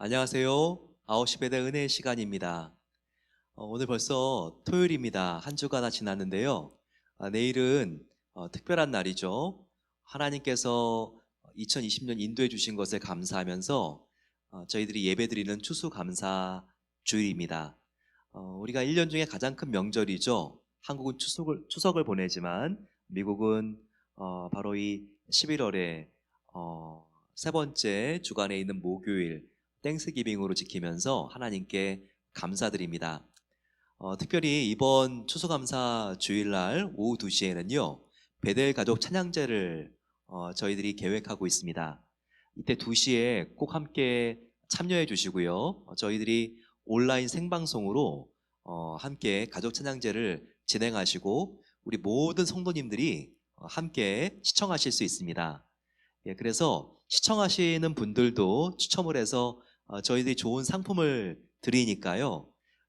안녕하세요. 9시 배대 은혜의 시간입니다. 어, 오늘 벌써 토요일입니다. 한 주가 다 지났는데요. 아, 내일은 어, 특별한 날이죠. 하나님께서 2020년 인도해 주신 것에 감사하면서 어, 저희들이 예배드리는 추수감사 주일입니다. 어, 우리가 1년 중에 가장 큰 명절이죠. 한국은 추석을, 추석을 보내지만 미국은 어, 바로 이 11월에 어, 세 번째 주간에 있는 목요일 땡스기빙으로 지키면서 하나님께 감사드립니다. 어, 특별히 이번 추수감사 주일날 오후 2시에는요, 베델 가족 찬양제를 어, 저희들이 계획하고 있습니다. 이때 2시에 꼭 함께 참여해 주시고요. 어, 저희들이 온라인 생방송으로 어, 함께 가족 찬양제를 진행하시고 우리 모든 성도님들이 어, 함께 시청하실 수 있습니다. 예, 그래서 시청하시는 분들도 추첨을 해서 어, 저희들이 좋은 상품을 드리니까요.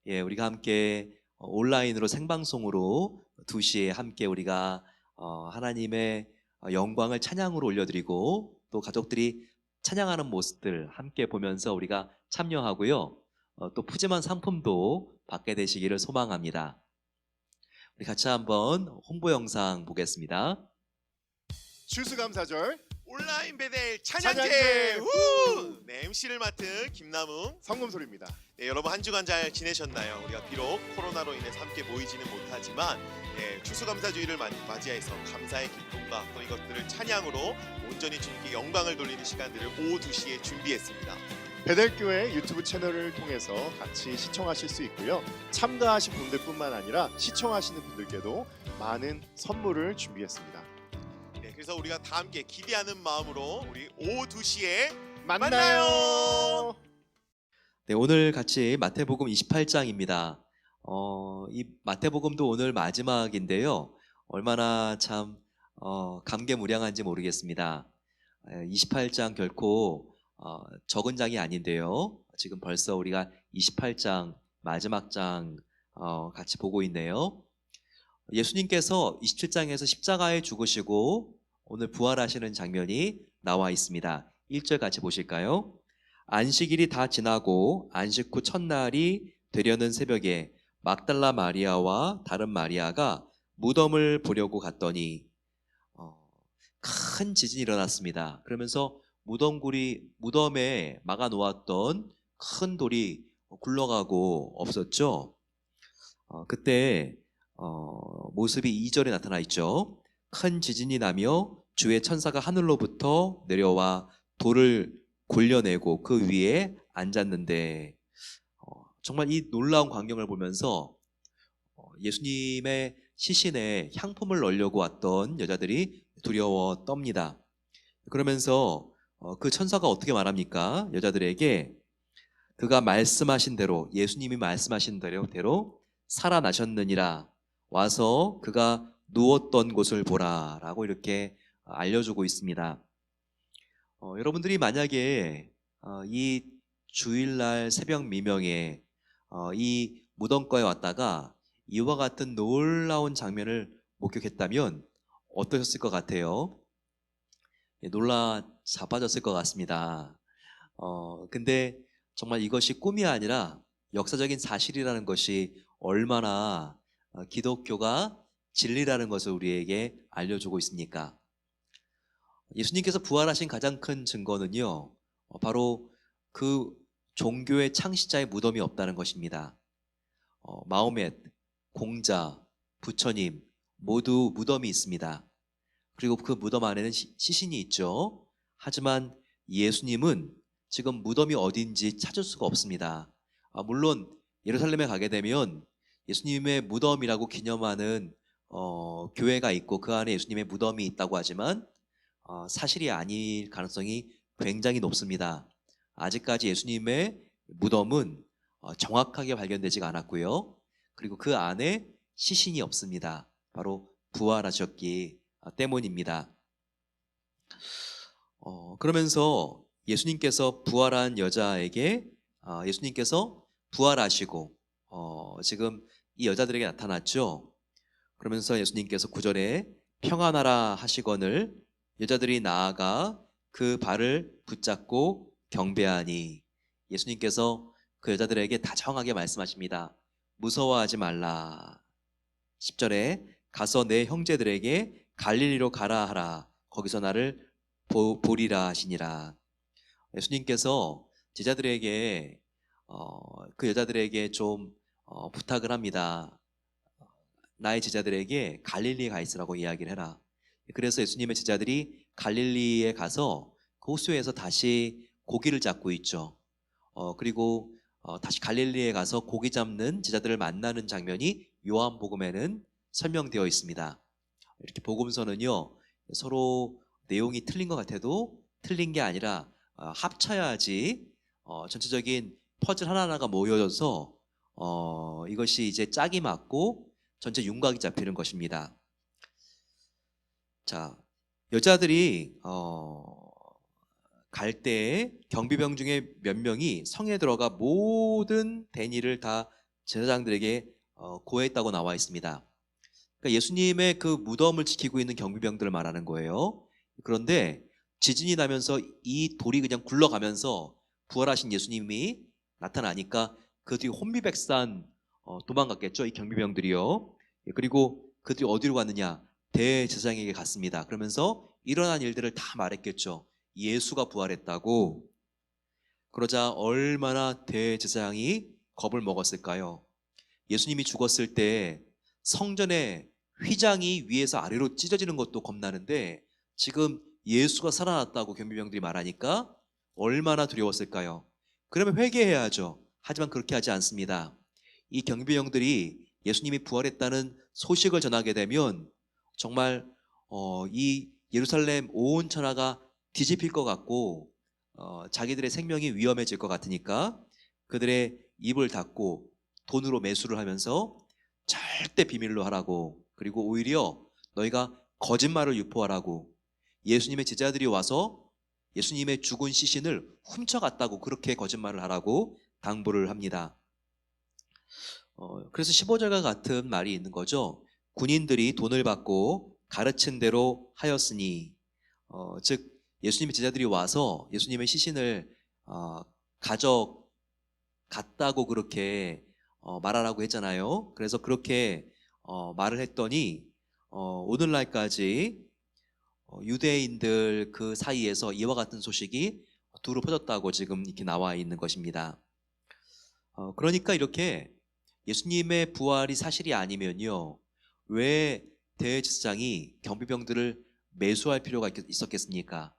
예, 우리가 함께 어, 온라인으로 생방송으로 2시에 함께 우리가 어, 하나님의 어, 영광을 찬양으로 올려드리고 또 가족들이 찬양하는 모습들 함께 보면서 우리가 참여하고요. 어, 또 푸짐한 상품도 받게 되시기를 소망합니다. 우리 같이 한번 홍보 영상 보겠습니다. 추수감사절 온라인 배델 찬양제! 찬양제 우! 네, MC를 맡은 김남웅 성금소리입니다. 네, 여러분 한 주간 잘 지내셨나요? 우리가 비록 코로나로 인해서 함께 모이지는 못하지만 네, 추수감사주의를 마- 맞이해서 감사의 기쁨과 또 이것들을 찬양으로 온전히 주님께 영광을 돌리는 시간들을 오후 2시에 준비했습니다 베델교회 유튜브 채널을 통해서 같이 시청하실 수 있고요. 참가하신 분들뿐만 아니라 시청하시는 분들께도 많은 선물을 준비했습니다. 네, 그래서 우리가 다 함께 기대하는 마음으로 우리 오후 2시에 만나요. 네, 오늘 같이 마태복음 28장입니다. 어, 이 마태복음도 오늘 마지막인데요. 얼마나 참 어, 감개무량한지 모르겠습니다. 28장 결코 어, 적은 장이 아닌데요. 지금 벌써 우리가 28장 마지막 장 어, 같이 보고 있네요. 예수님께서 27장에서 십자가에 죽으시고 오늘 부활하시는 장면이 나와 있습니다. 1절 같이 보실까요? 안식일이 다 지나고 안식 후 첫날이 되려는 새벽에 막달라 마리아와 다른 마리아가 무덤을 보려고 갔더니 어, 큰 지진이 일어났습니다. 그러면서 무덤굴이 무덤에 막아 놓았던 큰 돌이 굴러가고 없었죠. 어, 그때 어, 모습이 2절에 나타나 있죠. 큰 지진이 나며 주의 천사가 하늘로부터 내려와 돌을 골려내고 그 위에 앉았는데 어, 정말 이 놀라운 광경을 보면서 어, 예수님의 시신에 향품을 넣으려고 왔던 여자들이 두려워 떱니다. 그러면서 어, 그 천사가 어떻게 말합니까? 여자들에게 그가 말씀하신 대로 예수님이 말씀하신 대로 대로 살아나셨느니라 와서 그가 누웠던 곳을 보라라고 이렇게 알려주고 있습니다. 어, 여러분들이 만약에 어, 이 주일날 새벽 미명에 어, 이 무덤가에 왔다가 이와 같은 놀라운 장면을 목격했다면 어떠셨을 것 같아요? 예, 놀라 자빠졌을 것 같습니다. 어, 근데 정말 이것이 꿈이 아니라 역사적인 사실이라는 것이 얼마나 어, 기독교가 진리라는 것을 우리에게 알려주고 있습니까? 예수님께서 부활하신 가장 큰 증거는요, 어, 바로 그 종교의 창시자의 무덤이 없다는 것입니다. 어, 마호멧, 공자, 부처님 모두 무덤이 있습니다. 그리고 그 무덤 안에는 시, 시신이 있죠. 하지만 예수님은 지금 무덤이 어딘지 찾을 수가 없습니다. 아, 물론 예루살렘에 가게 되면 예수님의 무덤이라고 기념하는 어, 교회가 있고 그 안에 예수님의 무덤이 있다고 하지만 어, 사실이 아닐 가능성이 굉장히 높습니다. 아직까지 예수님의 무덤은 어, 정확하게 발견되지가 않았고요. 그리고 그 안에 시신이 없습니다. 바로 부활하셨기 때문입니다. 그러면서 예수님께서 부활한 여자에게 아, 예수님께서 부활하시고 어, 지금 이 여자들에게 나타났죠. 그러면서 예수님께서 구절에 평안하라 하시거늘 여자들이 나아가 그 발을 붙잡고 경배하니 예수님께서 그 여자들에게 다정하게 말씀하십니다. 무서워하지 말라. 10절에 가서 내 형제들에게 갈릴리로 가라 하라. 거기서 나를 보, 보리라 하시니라. 예수님께서 제자들에게 어, 그 여자들에게 좀 어, 부탁을 합니다. 나의 제자들에게 갈릴리에 가 있으라고 이야기를 해라. 그래서 예수님의 제자들이 갈릴리에 가서 그 호수에서 다시 고기를 잡고 있죠. 어, 그리고 어, 다시 갈릴리에 가서 고기 잡는 제자들을 만나는 장면이 요한복음에는 설명되어 있습니다. 이렇게 복음서는요 서로 내용이 틀린 것 같아도 틀린 게 아니라 어, 합쳐야지 어, 전체적인 퍼즐 하나하나가 모여져서 어, 이것이 이제 짝이 맞고 전체 윤곽이 잡히는 것입니다. 자, 여자들이 어, 갈 때에 경비병 중에 몇 명이 성에 들어가 모든 대니를 다 제사장들에게 어, 고했다고 나와 있습니다. 그러니까 예수님의 그 무덤을 지키고 있는 경비병들을 말하는 거예요. 그런데 지진이 나면서 이 돌이 그냥 굴러가면서 부활하신 예수님이 나타나니까 그들이 혼비백산 어, 도망갔겠죠. 이 경비병들이요. 예, 그리고 그들이 어디로 갔느냐? 대제사장에게 갔습니다. 그러면서 일어난 일들을 다 말했겠죠. 예수가 부활했다고. 그러자 얼마나 대제사장이 겁을 먹었을까요? 예수님이 죽었을 때 성전의 휘장이 위에서 아래로 찢어지는 것도 겁나는데 지금 예수가 살아났다고 경비병들이 말하니까 얼마나 두려웠을까요? 그러면 회개해야죠. 하지만 그렇게 하지 않습니다. 이 경비병들이 예수님이 부활했다는 소식을 전하게 되면 정말 어, 이 예루살렘 온 천하가 뒤집힐 것 같고 어, 자기들의 생명이 위험해질 것 같으니까 그들의 입을 닫고 돈으로 매수를 하면서 절대 비밀로 하라고 그리고 오히려 너희가 거짓말을 유포하라고 예수님의 제자들이 와서 예수님의 죽은 시신을 훔쳐갔다고 그렇게 거짓말을 하라고 당부를 합니다. 어, 그래서 15절과 같은 말이 있는 거죠. 군인들이 돈을 받고 가르친 대로 하였으니, 어, 즉 예수님의 제자들이 와서 예수님의 시신을 어, 가져갔다고 그렇게 어, 말하라고 했잖아요. 그래서 그렇게 어, 말을 했더니 어, 오늘날까지 어, 유대인들 그 사이에서 이와 같은 소식이 두루 퍼졌다고 지금 이렇게 나와 있는 것입니다. 어, 그러니까 이렇게 예수님의 부활이 사실이 아니면요. 왜 대제사장이 경비병들을 매수할 필요가 있- 있었겠습니까?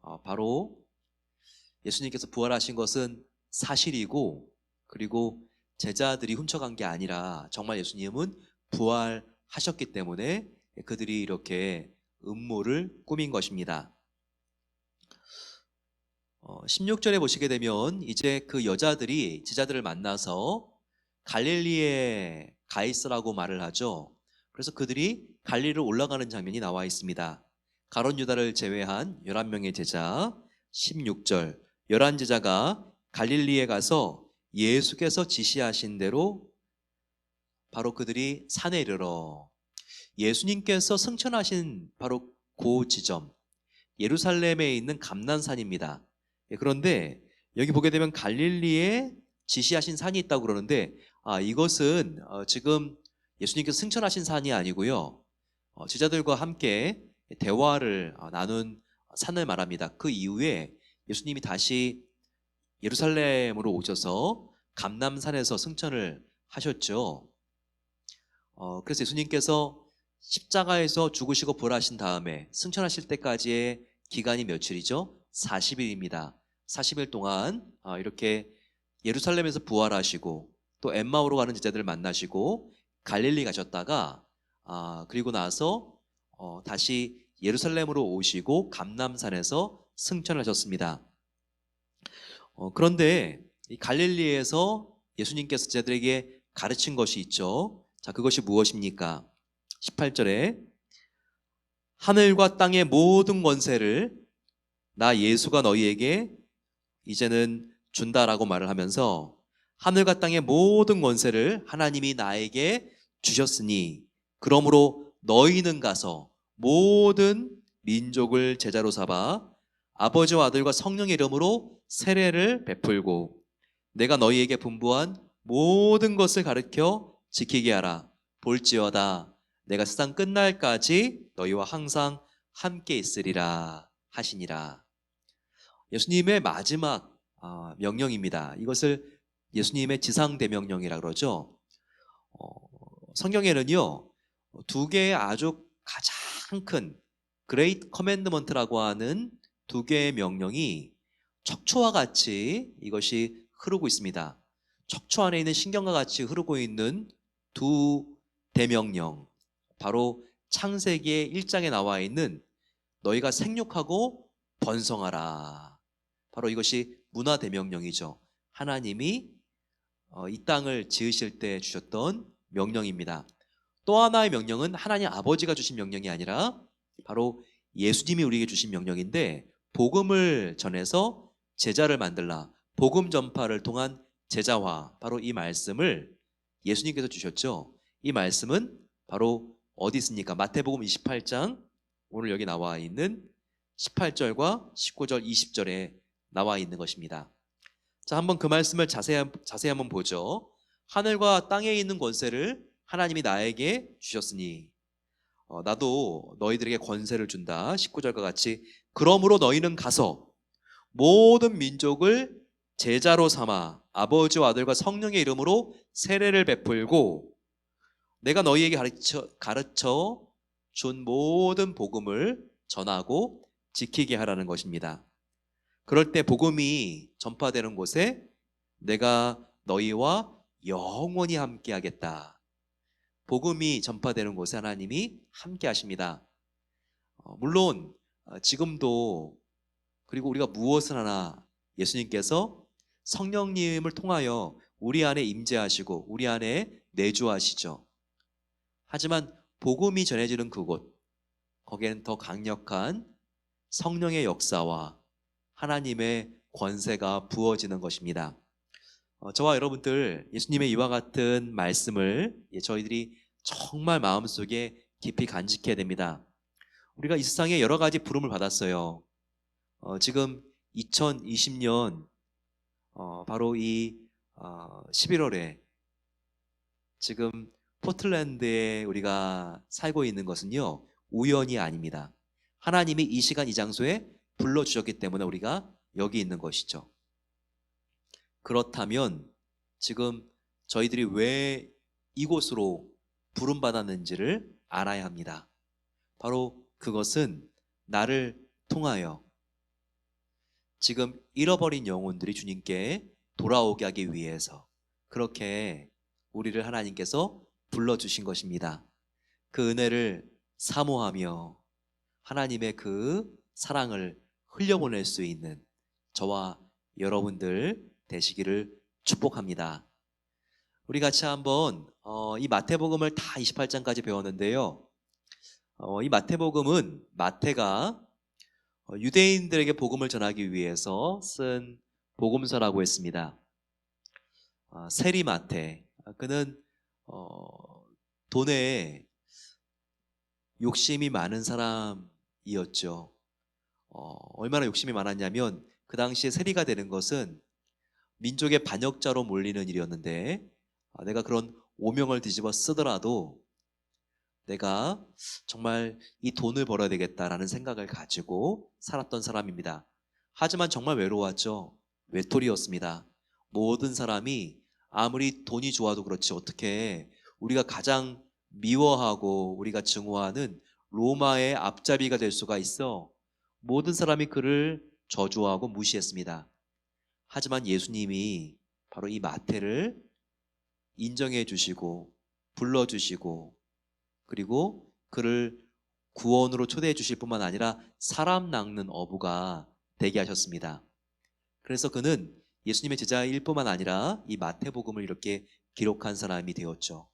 어, 바로 예수님께서 부활하신 것은 사실이고 그리고 제자들이 훔쳐간 게 아니라 정말 예수님은 부활하셨기 때문에 그들이 이렇게 음모를 꾸민 것입니다. 어, 16절에 보시게 되면 이제 그 여자들이 제자들을 만나서 갈릴리에 가 있으라고 말을 하죠. 그래서 그들이 갈릴리를 올라가는 장면이 나와 있습니다. 가론 유다를 제외한 11명의 제자 16절 11 제자가 갈릴리에 가서 예수께서 지시하신 대로 바로 그들이 산에 이르러 예수님께서 승천하신 바로 그 지점 예루살렘에 있는 감난산입니다. 예, 그런데 여기 보게 되면 갈릴리에 지시하신 산이 있다고 그러는데 아 이것은 어, 지금 예수님께서 승천하신 산이 아니고요. 어, 제자들과 함께 대화를 어, 나눈 산을 말합니다. 그 이후에 예수님이 다시 예루살렘으로 오셔서 감남산에서 승천을 하셨죠. 어, 그래서 예수님께서 십자가에서 죽으시고 부활하신 다음에 승천하실 때까지의 기간이 며칠이죠? 40일입니다. 40일 동안 어, 이렇게 예루살렘에서 부활하시고 또 엠마오로 가는 제자들을 만나시고 갈릴리 가셨다가 아, 그리고 나서 어, 다시 예루살렘으로 오시고 감남산에서 승천하셨습니다. 어, 그런데 이 갈릴리에서 예수님께서 제자들에게 가르친 것이 있죠. 자, 그것이 무엇입니까? 18절에 하늘과 땅의 모든 권세를 나 예수가 너희에게 이제는 준다라고 말을 하면서 하늘과 땅의 모든 권세를 하나님이 나에게 주셨으니 그러므로 너희는 가서 모든 민족을 제자로 삼아 아버지와 아들과 성령의 이름으로 세례를 베풀고 내가 너희에게 분부한 모든 것을 가르쳐 지키게 하라. 볼지어다. 내가 세상 끝날까지 너희와 항상 함께 있으리라 하시니라. 예수님의 마지막 아, 명령입니다. 이것을 예수님의 지상 대명령이라 그러죠. 어, 성경에는요 두 개의 아주 가장 큰 그레이트 커맨드먼트라고 하는 두 개의 명령이 척추와 같이 이것이 흐르고 있습니다. 척추 안에 있는 신경과 같이 흐르고 있는 두 대명령 바로 창세기의 1장에 나와 있는 너희가 생육하고 번성하라. 바로 이것이 문화 대명령이죠. 하나님이 어, 이 땅을 지으실 때 주셨던 명령입니다. 또 하나의 명령은 하나님 아버지가 주신 명령이 아니라 바로 예수님이 우리에게 주신 명령인데 복음을 전해서 제자를 만들라. 복음 전파를 통한 제자화. 바로 이 말씀을 예수님께서 주셨죠. 이 말씀은 바로 어디 있습니까? 마태복음 28장 오늘 여기 나와 있는 18절과 19절, 20절에 나와 있는 것입니다. 자, 한번 그 말씀을 자세히, 자세히 한번 보죠. 하늘과 땅에 있는 권세를 하나님이 나에게 주셨으니 어, 나도 너희들에게 권세를 준다. 19절과 같이 그러므로 너희는 가서 모든 민족을 제자로 삼아 아버지와 아들과 성령의 이름으로 세례를 베풀고 내가 너희에게 가르쳐, 가르쳐 준 모든 복음을 전하고 지키게 하라는 것입니다. 그럴 때 복음이 전파되는 곳에 내가 너희와 영원히 함께 하겠다. 복음이 전파되는 곳에 하나님이 함께 하십니다. 어, 물론 어, 지금도 그리고 우리가 무엇을 하나 예수님께서 성령님을 통하여 우리 안에 임재하시고 우리 안에 내주하시죠. 하지만 복음이 전해지는 그곳 거기에는 더 강력한 성령의 역사와 하나님의 권세가 부어지는 것입니다. 어, 저와 여러분들 예수님의 이와 같은 말씀을 예, 저희들이 정말 마음속에 깊이 간직해야 됩니다. 우리가 이 세상에 여러 가지 부름을 받았어요. 어, 지금 2020년 어, 바로 이 11월에 지금 포틀랜드에 우리가 살고 있는 것은요 우연이 아닙니다. 하나님이 이 시간 이 장소에 불러주셨기 때문에 우리가 여기 있는 것이죠. 그렇다면 지금 저희들이 왜 이곳으로 부름받았는지를 알아야 합니다. 바로 그것은 나를 통하여 지금 잃어버린 영혼들이 주님께 돌아오게 하기 위해서 그렇게 우리를 하나님께서 불러주신 것입니다. 그 은혜를 사모하며 하나님의 그 사랑을 흘려보낼 수 있는 저와 여러분들 되시기를 축복합니다. 우리 같이 한번 어, 이 마태복음을 다 28장까지 배웠는데요. 어, 이 마태복음은 마태가 어, 유대인들에게 복음을 전하기 위해서 쓴 복음서라고 했습니다. 어, 세리 마태 그는 어, 돈에 욕심이 많은 사람이었죠. 어, 얼마나 욕심이 많았냐면 그 당시에 세리가 되는 것은 민족의 반역자로 몰리는 일이었는데 아, 내가 그런 오명을 뒤집어 쓰더라도 내가 정말 이 돈을 벌어야 되겠다라는 생각을 가지고 살았던 사람입니다. 하지만 정말 외로웠죠. 외톨이였습니다. 모든 사람이 아무리 돈이 좋아도 그렇지 어떻게 우리가 가장 미워하고 우리가 증오하는 로마의 앞잡이가 될 수가 있어 모든 사람이 그를 저주하고 무시했습니다. 하지만 예수님이 바로 이 마태를 인정해 주시고 불러 주시고 그리고 그를 구원으로 초대해 주실 뿐만 아니라 사람 낚는 어부가 되게 하셨습니다. 그래서 그는 예수님의 제자일 뿐만 아니라 이 마태복음을 이렇게 기록한 사람이 되었죠.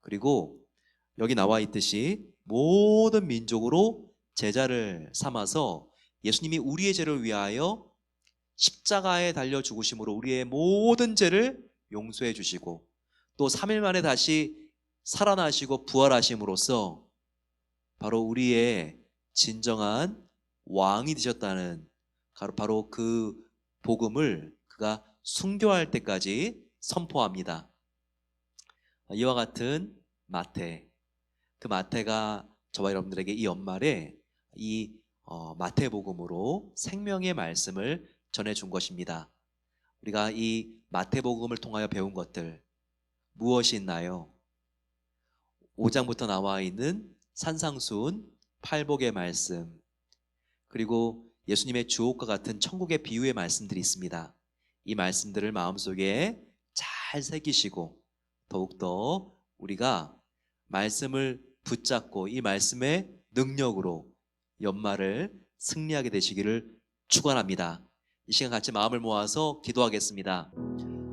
그리고 여기 나와 있듯이 모든 민족으로 제자를 삼아서 예수님이 우리의 죄를 위하여 십자가에 달려 죽으심으로 우리의 모든 죄를 용서해 주시고 또 3일 만에 다시 살아나시고 부활하심으로써 바로 우리의 진정한 왕이 되셨다는 바로- 그 복음을 그가 순교할 때까지 선포합니다. 이와 같은 마태, 그 마태가 저와 여러분들에게 이 연말에 이 어, 마태복음으로 생명의 말씀을 전해준 것입니다. 우리가 이 마태복음을 통하여 배운 것들 무엇이 있나요? 5장부터 나와 있는 산상수훈, 팔복의 말씀, 그리고 예수님의 주옥과 같은 천국의 비유의 말씀들이 있습니다. 이 말씀들을 마음속에 잘 새기시고 더욱더 우리가 말씀을 붙잡고 이 말씀의 능력으로 연말을 승리하게 되시기를 축원합니다. 이 시간 같이 마음을 모아서 기도하겠습니다.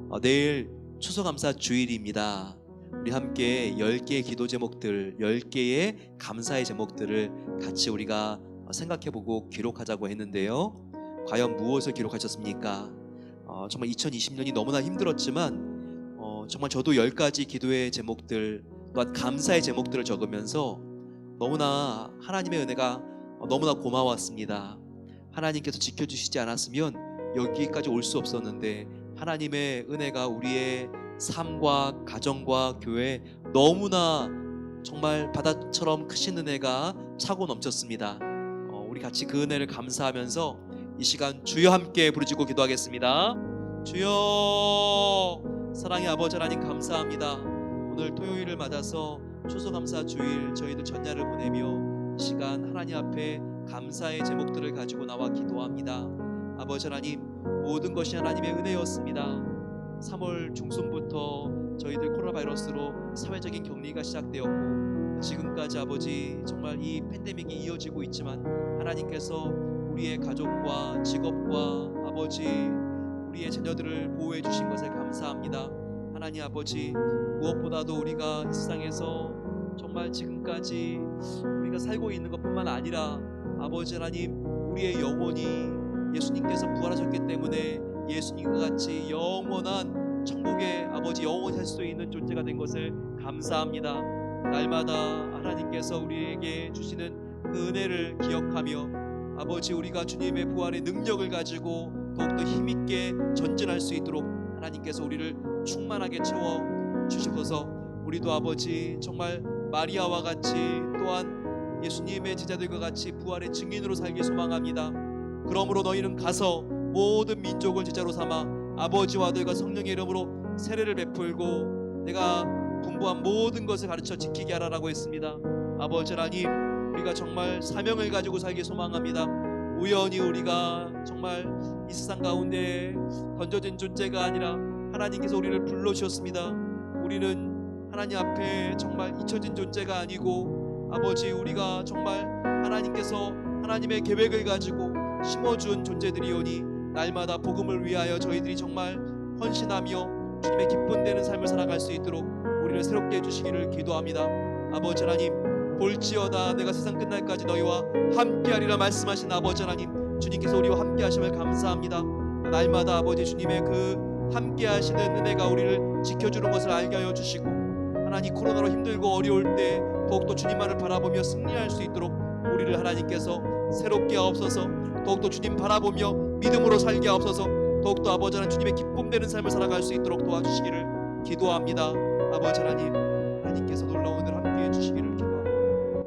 어, 내일 추수감사 주일입니다. 우리 함께 10개의 기도 제목들, 10개의 감사의 제목들을 같이 우리가 생각해보고 기록하자고 했는데요. 과연 무엇을 기록하셨습니까? 어, 정말 2020년이 너무나 힘들었지만 어, 정말 저도 10가지 기도의 제목들 또한 감사의 제목들을 적으면서 너무나 하나님의 은혜가 어, 너무나 고마웠습니다. 하나님께서 지켜주시지 않았으면 여기까지 올 수 없었는데 하나님의 은혜가 우리의 삶과 가정과 교회 너무나 정말 바다처럼 크신 은혜가 차고 넘쳤습니다. 어, 우리 같이 그 은혜를 감사하면서 이 시간 주여 함께 부르짖고 기도하겠습니다. 주여 사랑의 아버지 하나님 감사합니다. 오늘 토요일을 맞아서 추수감사 주일 저희들 전야를 보내며 이 시간 하나님 앞에 감사의 제목들을 가지고 나와 기도합니다. 아버지 하나님 모든 것이 하나님의 은혜였습니다. 3월 중순부터 저희들 코로나 바이러스로 사회적인 격리가 시작되었고 지금까지 아버지 정말 이 팬데믹이 이어지고 있지만 하나님께서 우리의 가족과 직업과 아버지 우리의 자녀들을 보호해 주신 것을 감사합니다. 하나님 아버지 무엇보다도 우리가 이 세상에서 정말 지금까지 우리가 살고 있는 것뿐만 아니라 아버지 하나님 우리의 영혼이 예수님께서 부활하셨기 때문에 예수님과 같이 영원한 천국의 아버지 영원히 살 수 있는 존재가 된 것을 감사합니다. 날마다 하나님께서 우리에게 주시는 그 은혜를 기억하며 아버지 우리가 주님의 부활의 능력을 가지고 더욱더 힘있게 전진할 수 있도록 하나님께서 우리를 충만하게 채워 주셔서 우리도 아버지 정말 마리아와 같이 또한 예수님의 제자들과 같이 부활의 증인으로 살기 소망합니다. 그러므로 너희는 가서 모든 민족을 제자로 삼아 아버지와 아들과 성령의 이름으로 세례를 베풀고 내가 분부한 모든 것을 가르쳐 지키게 하라라고 했습니다. 아버지 하나님, 우리가 정말 사명을 가지고 살기 소망합니다. 우연히 우리가 정말 이 세상 가운데 던져진 존재가 아니라 하나님께서 우리를 불러 주셨습니다. 우리는 하나님 앞에 정말 잊혀진 존재가 아니고 아버지 우리가 정말 하나님께서 하나님의 계획을 가지고 심어준 존재들이오니 날마다 복음을 위하여 저희들이 정말 헌신하며 주님의 기쁨 되는 삶을 살아갈 수 있도록 우리를 새롭게 해주시기를 기도합니다. 아버지 하나님 볼지어다 내가 세상 끝날까지 너희와 함께하리라 말씀하신 아버지 하나님 주님께서 우리와 함께하심을 감사합니다. 날마다 아버지 주님의 그 함께하시는 은혜가 우리를 지켜주는 것을 알게 하여 주시고 하나님 코로나로 힘들고 어려울 때 더욱더 주님만을 바라보며 승리할 수 있도록 우리를 하나님께서 새롭게 하옵소서. 더욱더 주님 바라보며 믿음으로 살게 하옵소서. 더욱더 아버지 하나님 주님의 기쁨 되는 삶을 살아갈 수 있도록 도와주시기를 기도합니다. 아버지 하나님 하나님께서 놀라운 은혜를 함께 해 주시기를 기도합니다.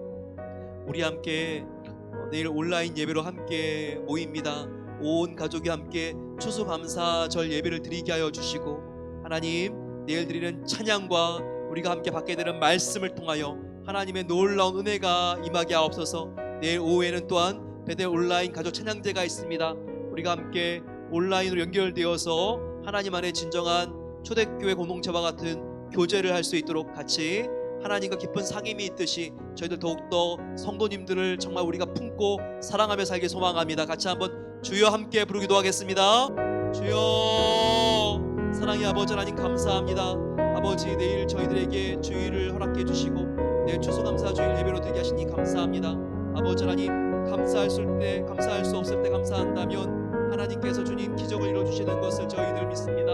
우리 함께 어, 내일 온라인 예배로 함께 모입니다. 온 가족이 함께 추수감사절 예배를 드리게 하여 주시고 하나님 내일 드리는 찬양과 우리가 함께 받게 되는 말씀을 통하여 하나님의 놀라운 은혜가 임하게 하옵소서. 내일 오후에는 또한 베델 온라인 가족 찬양제가 있습니다. 우리가 함께 온라인으로 연결되어서 하나님 안에 진정한 초대교회 공동체와 같은 교제를 할 수 있도록 같이 하나님과 깊은 사귐이 있듯이 저희들 더욱더 성도님들을 정말 우리가 품고 사랑하며 살기 소망합니다. 같이 한번 주여 함께 부르기도 하겠습니다. 주여 사랑의 아버지 하나님 감사합니다 아버지 내일 저희들에게 주일을 허락해 주시고 내일 추수감사 주일 예배로 되게 하시니 감사합니다 아버지 하나님 감사할 수 때 감사할 수 없을 때 감사한다면 하나님께서 주님 기적을 이루어 주시는 것을 저희들 믿습니다.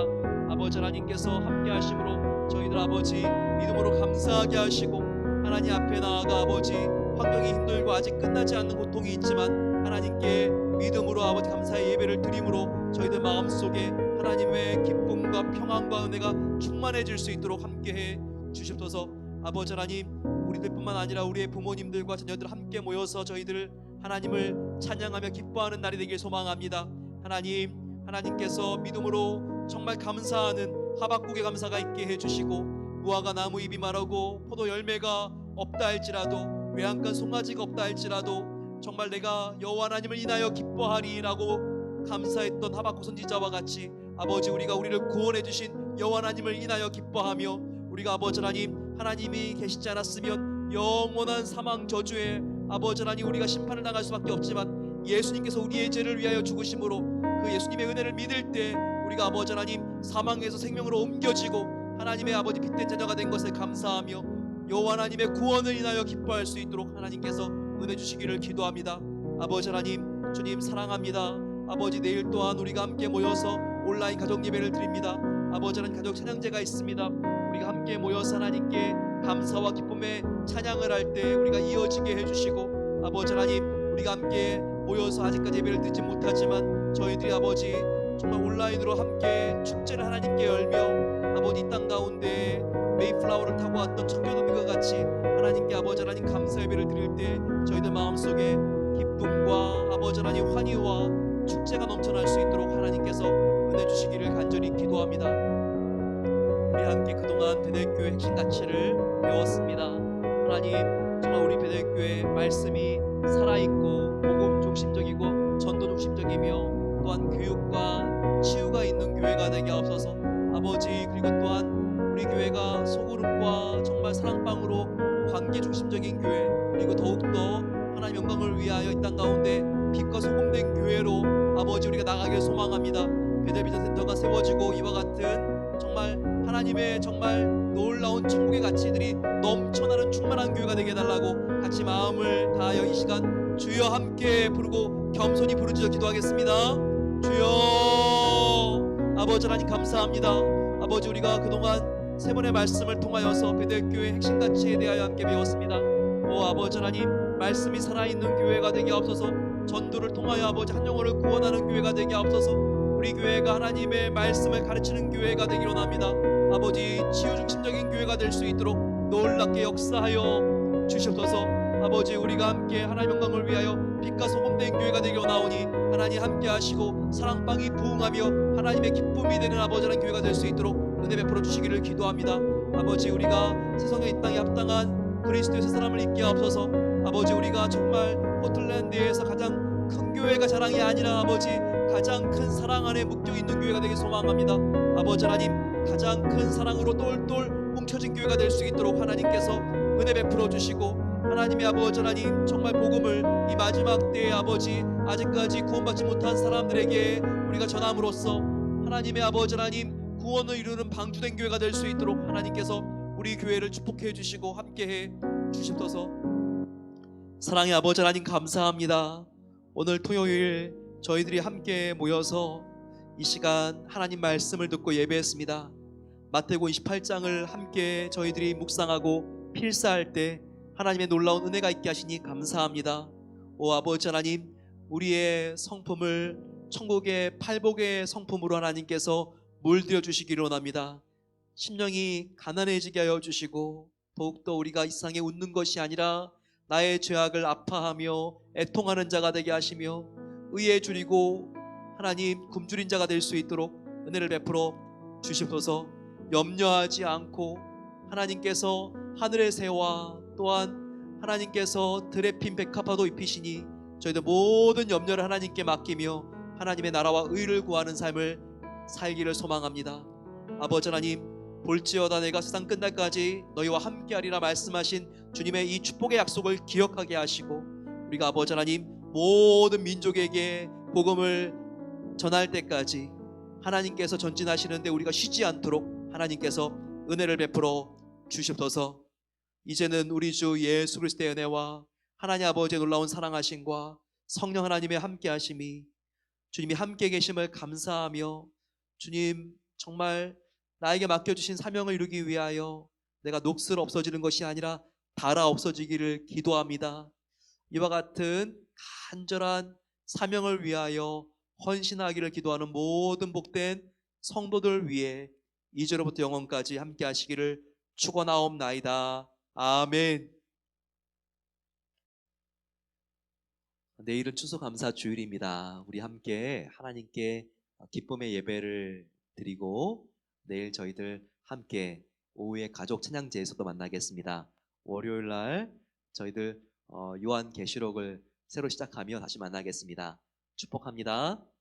아버지 하나님께서 함께 하심으로 저희들 아버지 믿음으로 감사하게 하시고 하나님 앞에 나아가 아버지 환경이 힘들고 아직 끝나지 않는 고통이 있지만 하나님께 믿음으로 아버지 감사의 예배를 드림으로 저희들 마음속에 하나님의 기쁨과 평안과 은혜가 충만해질 수 있도록 함께해 주시옵소서. 아버지 하나님 우리들뿐만 아니라 우리의 부모님들과 자녀들 함께 모여서 저희들 하나님을 찬양하며 기뻐하는 날이 되길 소망합니다. 하나님 하나님께서 믿음으로 정말 감사하는 하박국의 감사가 있게 해주시고 무화과 나무 잎이 마르고 포도 열매가 없다 할지라도 외양간 송아지가 없다 할지라도 정말 내가 여호와 하나님을 인하여 기뻐하리라고 감사했던 하박국 선지자와 같이 아버지 우리가 우리를 구원해 주신 여호와 하나님을 인하여 기뻐하며 우리가 아버지 하나님 하나님이 계시지 않았으면 영원한 사망 저주에 아버지 하나님 우리가 심판을 당할 수밖에 없지만 예수님께서 우리의 죄를 위하여 죽으심으로 그 예수님의 은혜를 믿을 때 우리가 아버지 하나님 사망에서 생명으로 옮겨지고 하나님의 아버지 빛된 자녀가 된 것에 감사하며 여호와 하나님의 구원을 인하여 기뻐할 수 있도록 하나님께서 은혜 주시기를 기도합니다. 아버지 하나님 주님 사랑합니다. 아버지 내일 또한 우리가 함께 모여서 온라인 가족 예배를 드립니다. 아버지 하나님 가족 찬양제가 있습니다. 우리가 함께 모여서 하나님께 감사와 기쁨의 찬양을 할 때 우리가 이어지게 해주시고 아버지 하나님 우리가 함께 모여서 아직까지 예배를 드리지 못하지만 저희들이 아버지 정말 온라인으로 함께 축제를 하나님께 열며 아버지 이땅 가운데 메이플라워를 타고 왔던 청년들과 같이 하나님께 아버지 하나님 감사 예배를 드릴 때 저희들 마음속에 기쁨과 아버지 하나님 환희와 축제가 넘쳐날 수 있도록 하나님께서 은혜 주시기를 간절히 기도합니다. 우리 함께 그동안 베델교회 핵심 가치를 배웠습니다. 하나님 정말 우리 베델교회 말씀이 살아있고 복음 중심적이고 전도 중심적이며 또한 교육과 치유가 있는 교회가 되게 하옵소서 아버지 그리고 또한 우리 교회가 소그룹과 정말 사랑방으로 관계 중심적인 교회 그리고 더욱더 하나님 영광을 위하여 이 땅 가운데 나가길 소망합니다. 베델비전 센터가 세워지고 이와 같은 정말 하나님의 정말 놀라운 천국의 가치들이 넘쳐나는 충만한 교회가 되게 해달라고 같이 마음을 다하여 이 시간 주여 함께 부르고 겸손히 부르짖어 기도하겠습니다. 주여 아버지 하나님 감사합니다. 아버지 우리가 그동안 세 번의 말씀을 통하여서 베델교회 핵심 가치에 대하여 함께 배웠습니다. 오 아버지 하나님 말씀이 살아있는 교회가 되게 하옵소서 전도를 통하여 아버지 한 영혼을 구원하는 교회가 되게 하옵소서. 우리 교회가 하나님의 말씀을 가르치는 교회가 되기로 원합니다. 아버지 치유 중심적인 교회가 될 수 있도록 놀랍게 역사하여 주시옵소서. 아버지 우리가 함께 하나님 영광을 위하여 빛과 소금된 교회가 되기로 나오니 하나님 함께 하시고 사랑방이 부흥하며 하나님의 기쁨이 되는 아버지 하나님 교회가 될 수 있도록 은혜 베풀어 주시기를 기도합니다. 아버지 우리가 세상에 이 땅에 합당한 그리스도의 새 사람을 있게 하옵소서. 아버지 우리가 정말 포틀랜드에서 가장 큰 교회가 자랑이 아니라 아버지 가장 큰 사랑 안에 묶여 있는 교회가 되길 소망합니다. 아버지 하나님 가장 큰 사랑으로 똘똘 뭉쳐진 교회가 될 수 있도록 하나님께서 은혜 베풀어 주시고 하나님의 아버지 하나님 정말 복음을 이 마지막 때의 아버지 아직까지 구원받지 못한 사람들에게 우리가 전함으로써 하나님의 아버지 하나님 구원을 이루는 방주된 교회가 될 수 있도록 하나님께서 우리 교회를 축복해 주시고 함께해 주시옵소서 사랑의 아버지 하나님 감사합니다 오늘 토요일 저희들이 함께 모여서 이 시간 하나님 말씀을 듣고 예배했습니다 마태복음 28장을 함께 저희들이 묵상하고 필사할 때 하나님의 놀라운 은혜가 있게 하시니 감사합니다. 오 아버지 하나님, 우리의 성품을 천국의 팔복의 성품으로 하나님께서 물들여 주시기를 원합니다. 심령이 가난해지게 하여 주시고 더욱더 우리가 이 세상에 웃는 것이 아니라 나의 죄악을 아파하며 애통하는 자가 되게 하시며 의에 줄이고 하나님 굶주린 자가 될 수 있도록 은혜를 베풀어 주시옵소서 염려하지 않고 하나님께서 하늘의 새와 또한 하나님께서 들에 핀 백합화도 입히시니 저희들 모든 염려를 하나님께 맡기며 하나님의 나라와 의를 구하는 삶을 살기를 소망합니다. 아버지 하나님 볼지어다 내가 세상 끝날까지 너희와 함께하리라 말씀하신 주님의 이 축복의 약속을 기억하게 하시고 우리가 아버지 하나님 모든 민족에게 복음을 전할 때까지 하나님께서 전진하시는데 우리가 쉬지 않도록 하나님께서 은혜를 베풀어 주시옵소서. 이제는 우리 주 예수 그리스도의 은혜와 하나님 아버지의 놀라운 사랑하심과 성령 하나님의 함께 하심이 주님이 함께 계심을 감사하며 주님 정말 나에게 맡겨주신 사명을 이루기 위하여 내가 녹슬 없어지는 것이 아니라 달아 없어지기를 기도합니다. 이와 같은 간절한 사명을 위하여 헌신하기를 기도하는 모든 복된 성도들 위해 이제로부터 영원까지 함께 하시기를 축원하옵나이다. 아멘. 내일은 추수 감사 주일입니다. 우리 함께 하나님께 기쁨의 예배를 드리고 내일 저희들 함께 오후에 가족 찬양제에서도 만나겠습니다. 월요일 날 저희들 어, 요한 계시록을 새로 시작하며 다시 만나겠습니다. 축복합니다.